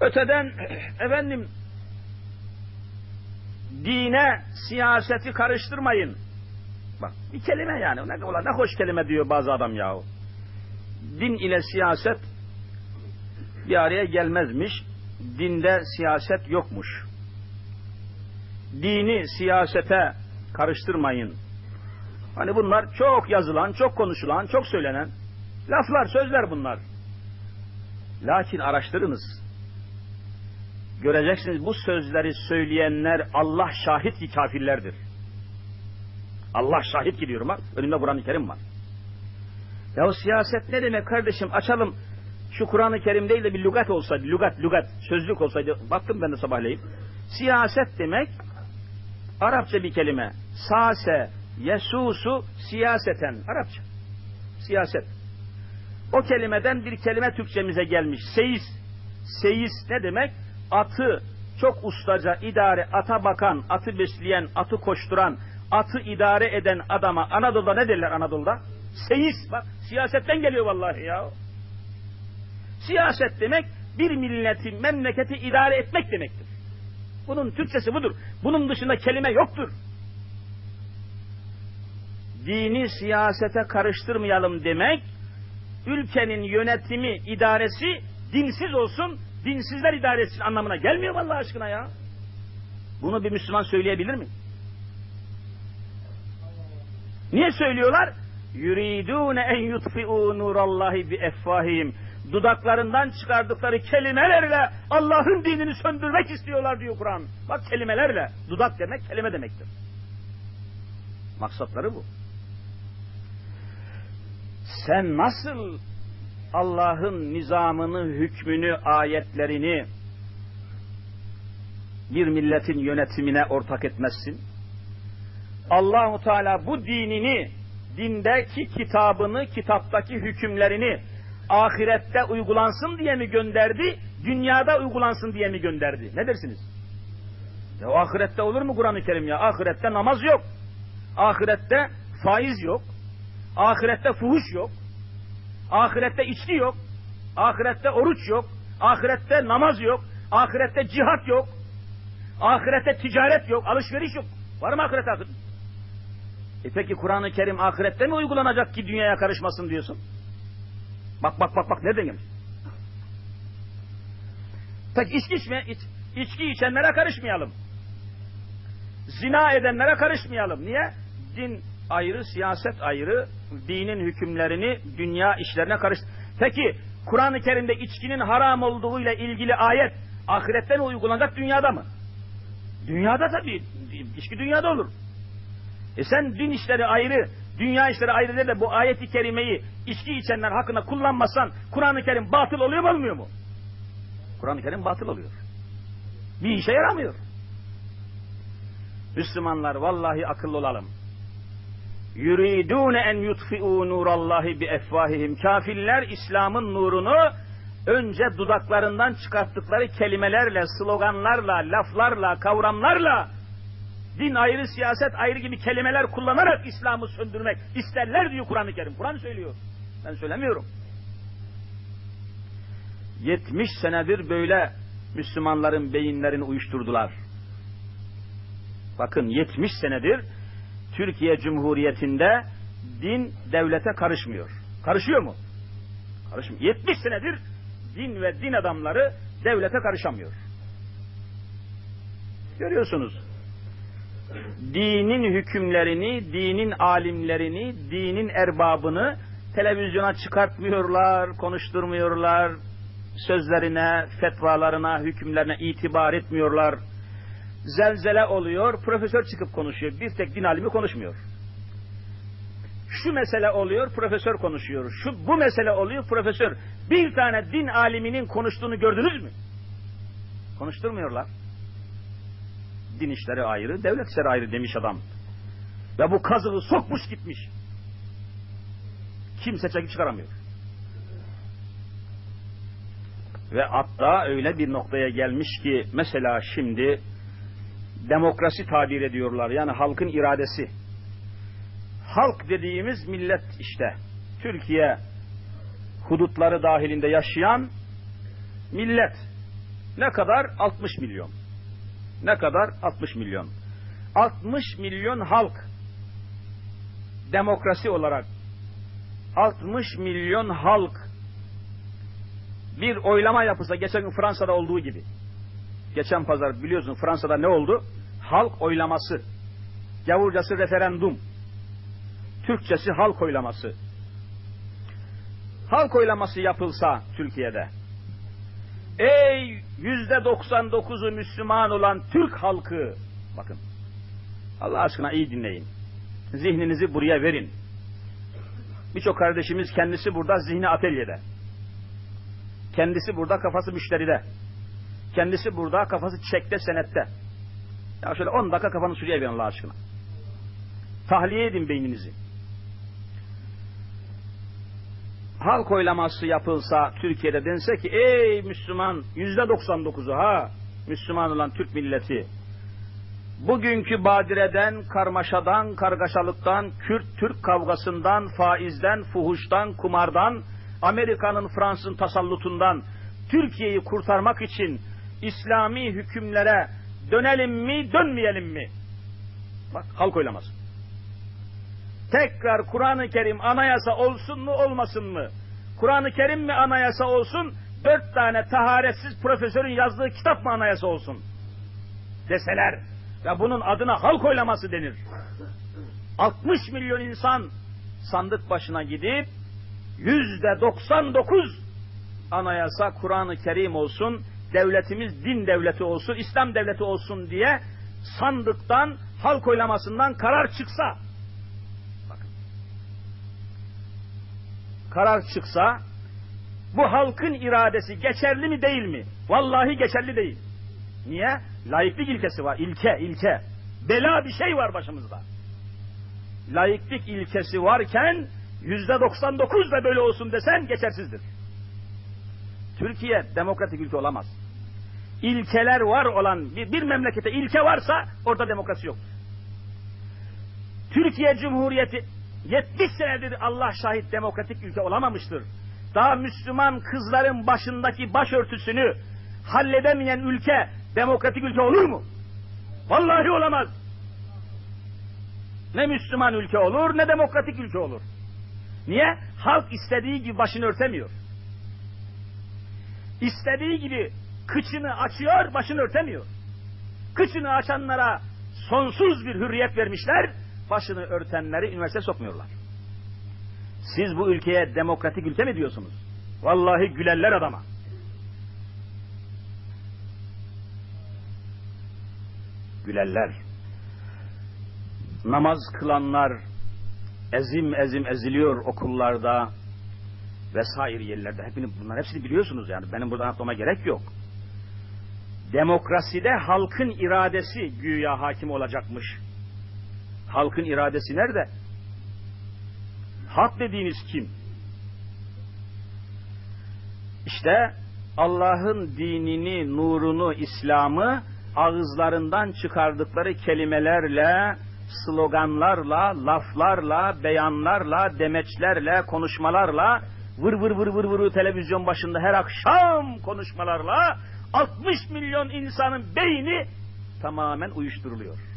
Öteden efendim dine siyaseti karıştırmayın. Bak bir kelime yani. Ne, ulan ne hoş kelime diyor bazı adam yahu. Din ile siyaset bir araya gelmezmiş. Dinde siyaset yokmuş. Dini siyasete karıştırmayın. Hani bunlar çok yazılan, çok konuşulan, çok söylenen laflar, sözler bunlar. Lakin araştırınız. Göreceksiniz bu sözleri söyleyenler Allah şahit ki kafirlerdir. Allah şahit ki diyorum ha. Önümde Kur'an-ı Kerim var. Ya siyaset ne demek kardeşim? Açalım şu Kur'an-ı Kerim değil de bir lügat olsaydı, lügat, lügat, sözlük olsaydı. Baktım ben de sabahleyin. Siyaset demek Arapça bir kelime. Sase, yesusu, siyaseten. Arapça. Siyaset. O kelimeden bir kelime Türkçemize gelmiş. Seyis. Seyis ne demek? Atı çok ustaca idare, ata bakan, atı besleyen, atı koşturan, atı idare eden adama Anadolu'da ne derler Anadolu'da? Seyis. Bak siyasetten geliyor vallahi ya. Siyaset demek bir milleti, memleketi idare etmek demektir. Bunun Türkçesi budur. Bunun dışında kelime yoktur. Dini siyasete karıştırmayalım demek, ülkenin yönetimi, idaresi dinsiz olsun, dinsizler idare etsin anlamına gelmiyor mu Allah aşkına ya. Bunu bir Müslüman söyleyebilir mi? Niye söylüyorlar? Yuridune en yutfi'u nurallahi bi effahihim. Dudaklarından çıkardıkları kelimelerle Allah'ın dinini söndürmek istiyorlar diyor Kur'an. Bak kelimelerle. Dudak demek kelime demektir. Maksatları bu. Sen nasıl Allah'ın nizamını, hükmünü, ayetlerini bir milletin yönetimine ortak etmezsin? Allahu Teala bu dinini, dindeki kitabını, kitaptaki hükümlerini ahirette uygulansın diye mi gönderdi, dünyada uygulansın diye mi gönderdi? Ne dersiniz? Ya ahirette olur mu Kur'an-ı Kerim ya? Ahirette namaz yok. Ahirette faiz yok. Ahirette fuhuş yok. Ahirette içki yok. Ahirette oruç yok. Ahirette namaz yok. Ahirette cihat yok. Ahirette ticaret yok. Alışveriş yok. Var mı ahiret ahiret? E peki Kur'an-ı Kerim ahirette mi uygulanacak ki dünyaya karışmasın diyorsun? Bak bak bak bak nereden gelmiş? Peki içki içme, iç, içki içenlere karışmayalım. Zina edenlere karışmayalım. Niye? Din ayrı, siyaset ayrı, dinin hükümlerini dünya işlerine karış. Peki Kur'an-ı Kerim'de içkinin haram olduğuyla ilgili ayet ahirette mi uygulanacak dünyada mı? Dünyada tabii. İçki dünyada olur. E sen din işleri ayrı, dünya işleri ayrı de bu ayeti kerimeyi içki içenler hakkında kullanmasan Kur'an-ı Kerim batıl oluyor mu olmuyor mu? Kur'an-ı Kerim batıl oluyor. Bir işe yaramıyor. Müslümanlar vallahi akıllı olalım. Yuridune en yutfi'u nurallahi bi efvahihim. Kafirler İslam'ın nurunu önce dudaklarından çıkarttıkları kelimelerle, sloganlarla, laflarla, kavramlarla din ayrı, siyaset ayrı gibi kelimeler kullanarak İslam'ı söndürmek isterler diyor Kur'an-ı Kerim. Kur'an söylüyor. Ben söylemiyorum. 70 senedir böyle Müslümanların beyinlerini uyuşturdular. Bakın 70 senedir Türkiye Cumhuriyeti'nde din devlete karışmıyor. Karışıyor mu? Karışmıyor. 70 senedir din ve din adamları devlete karışamıyor. Görüyorsunuz. Dinin hükümlerini, dinin alimlerini, dinin erbabını televizyona çıkartmıyorlar, konuşturmuyorlar, sözlerine, fetvalarına, hükümlerine itibar etmiyorlar. Zelzele oluyor, profesör çıkıp konuşuyor. Bir tek din alimi konuşmuyor. Şu mesele oluyor, profesör konuşuyor. Şu bu mesele oluyor, profesör. Bir tane din aliminin konuştuğunu gördünüz mü? Konuşturmuyorlar. Din işleri ayrı, devlet işleri ayrı demiş adam. Ve bu kazığı sokmuş gitmiş. Kimse çekip çıkaramıyor. Ve hatta öyle bir noktaya gelmiş ki mesela şimdi demokrasi tabir ediyorlar. Yani halkın iradesi. Halk dediğimiz millet işte. Türkiye hudutları dahilinde yaşayan millet. Ne kadar? 60 milyon. Ne kadar? 60 milyon. 60 milyon halk demokrasi olarak 60 milyon halk bir oylama yapılsa geçen gün Fransa'da olduğu gibi. Geçen pazar biliyorsun Fransa'da ne oldu? Halk oylaması. Gavurcası referandum. Türkçesi halk oylaması. Halk oylaması yapılsa Türkiye'de Ey yüzde 99'u Müslüman olan Türk halkı bakın Allah aşkına iyi dinleyin. Zihninizi buraya verin. Birçok kardeşimiz kendisi burada zihni atölyede. Kendisi burada kafası müşteride. Kendisi burada kafası çekte senette. Ya şöyle 10 dakika kafanı sürüye verin Allah aşkına. Tahliye edin beyninizi. Halk oylaması yapılsa Türkiye'de dense ki ey Müslüman yüzde 99'u ha Müslüman olan Türk milleti bugünkü badireden, karmaşadan, kargaşalıktan, Kürt-Türk kavgasından, faizden, fuhuştan, kumardan, Amerika'nın Fransız'ın tasallutundan Türkiye'yi kurtarmak için İslami hükümlere dönelim mi, dönmeyelim mi? Bak halk oylaması. Tekrar Kur'an-ı Kerim anayasa olsun mu, olmasın mı? Kur'an-ı Kerim mi anayasa olsun, dört tane taharetsiz profesörün yazdığı kitap mı anayasa olsun? Deseler ve bunun adına halk oylaması denir. 60 milyon insan sandık başına gidip yüzde 99 anayasa Kur'an-ı Kerim olsun, devletimiz din devleti olsun, İslam devleti olsun diye sandıktan, halk oylamasından karar çıksa, bakın, karar çıksa, bu halkın iradesi geçerli mi değil mi? Vallahi geçerli değil. Niye? Layıklık ilkesi var. İlke, ilke. Bela bir şey var başımızda. Layıklık ilkesi varken yüzde 99 da böyle olsun desen geçersizdir. Türkiye demokratik ülke olamaz. İlkeler var olan bir, bir memlekete ilke varsa orada demokrasi yok. Türkiye Cumhuriyeti 70 senedir Allah şahit demokratik ülke olamamıştır. Daha Müslüman kızların başındaki başörtüsünü halledemeyen ülke demokratik ülke olur mu? Vallahi olamaz. Ne Müslüman ülke olur ne demokratik ülke olur. Niye? Halk istediği gibi başını örtemiyor. İstediği gibi kıçını açıyor, başını örtemiyor. Kıçını açanlara sonsuz bir hürriyet vermişler, başını örtenleri üniversite sokmuyorlar. Siz bu ülkeye demokratik ülke mi diyorsunuz? Vallahi gülerler adama. Gülerler. Namaz kılanlar ezim ezim eziliyor okullarda vesaire yerlerde. Hepini, bunlar hepsini biliyorsunuz yani. Benim burada anlatmama gerek yok. Demokraside halkın iradesi güya hakim olacakmış. Halkın iradesi nerede? Halk dediğiniz kim? İşte Allah'ın dinini, nurunu, İslam'ı ağızlarından çıkardıkları kelimelerle, sloganlarla, laflarla, beyanlarla, demeçlerle, konuşmalarla, vır vır vır vır vır televizyon başında her akşam konuşmalarla 60 milyon insanın beyni tamamen uyuşturuluyor.